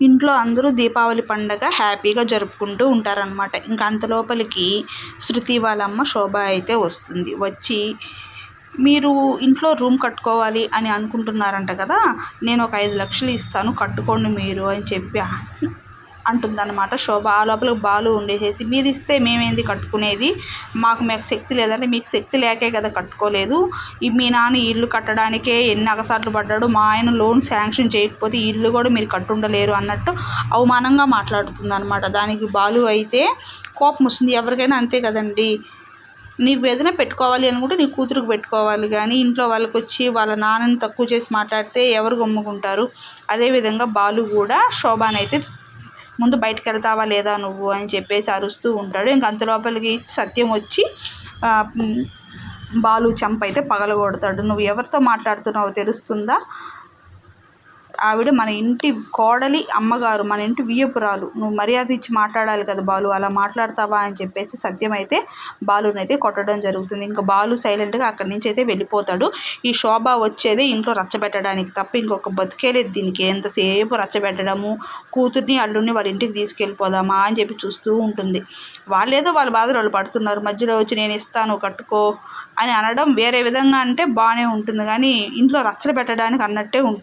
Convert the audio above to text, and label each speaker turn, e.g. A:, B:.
A: ఇంట్లో అందరూ దీపావళి పండగ హ్యాపీగా జరుపుకుంటూ ఉంటారనమాట ఇంకా అంత లోపలికి శృతి వాళ్ళమ్మ శోభ అయితే వస్తుంది. వచ్చి మీరు ఇంట్లో రూమ్ కట్టుకోవాలి అని అనుకుంటున్నారంట కదా నేను ఒక ఐదు లక్షలు ఇస్తాను కట్టుకోండి మీరు అని చెప్పి అంటుందన్నమాట. శోభ ఆ లోపల బాలు ఉండేసేసి మీరు ఇస్తే మేమేంది కట్టుకునేది? మాకు మీకు శక్తి లేదంటే మీకు శక్తి లేకే కదా కట్టుకోలేదు. మీ నాన్న ఇల్లు కట్టడానికే ఎన్ని అగసాట్లు పడ్డాడు మా ఆయన లోన్ శాంక్షన్ చేయకపోతే ఇల్లు కూడా మీరు కట్టుండలేరు అన్నట్టు అవమానంగా మాట్లాడుతుంది అనమాట దానికి బాలు అయితే కోపం వస్తుంది. ఎవరికైనా అంతే కదండి. నీకు ఏదైనా పెట్టుకోవాలి అనుకుంటే నీ కూతురుకు పెట్టుకోవాలి. కానీ ఇంట్లో వాళ్ళకి వచ్చి వాళ్ళ నాన్నని తక్కువ చేసి మాట్లాడితే ఎవరు గమ్ముకుంటారు? అదేవిధంగా బాలు కూడా శోభానైతే ముందు బయటకు వెళ్తావా లేదా నువ్వు అని చెప్పేసి అరుస్తూ ఉంటాడు. ఇంక అంత లోపలికి సత్యం వచ్చి బాలు చంప అయితే పగలగొడతాడు. నువ్వు ఎవరితో మాట్లాడుతున్నావో తెలుస్తుందా? ఆవిడ మన ఇంటి కోడలి అమ్మగారు మన ఇంటి వియ్యపురాలు. నువ్వు మర్యాద ఇచ్చి మాట్లాడాలి కదా బాలు అలా మాట్లాడతావా అని చెప్పేసి సత్యం అయితే బాలునైతే కొట్టడం జరుగుతుంది. ఇంకా బాలు సైలెంట్గా అక్కడి నుంచి అయితే వెళ్ళిపోతాడు. ఈ శోభ వచ్చేదే ఇంట్లో రచ్చబెట్టడానికి తప్ప ఇంకొక బతికేలేదు దీనికి. ఎంతసేపు రచ్చబెట్టడము? కూతుర్ని అల్లుడిని వాళ్ళ ఇంటికి తీసుకెళ్ళిపోదామా అని చెప్పి చూస్తూ ఉంటుంది. వాళ్ళేదో వాళ్ళ బాధలు వాళ్ళు పడుతున్నారు. మధ్యలో వచ్చి నేను ఇస్తాను కట్టుకో అని అనడం వేరే విధంగా అంటే బాగానే ఉంటుంది. కానీ ఇంట్లో రచ్చలు పెట్టడానికి అన్నట్టే ఉంటుంది.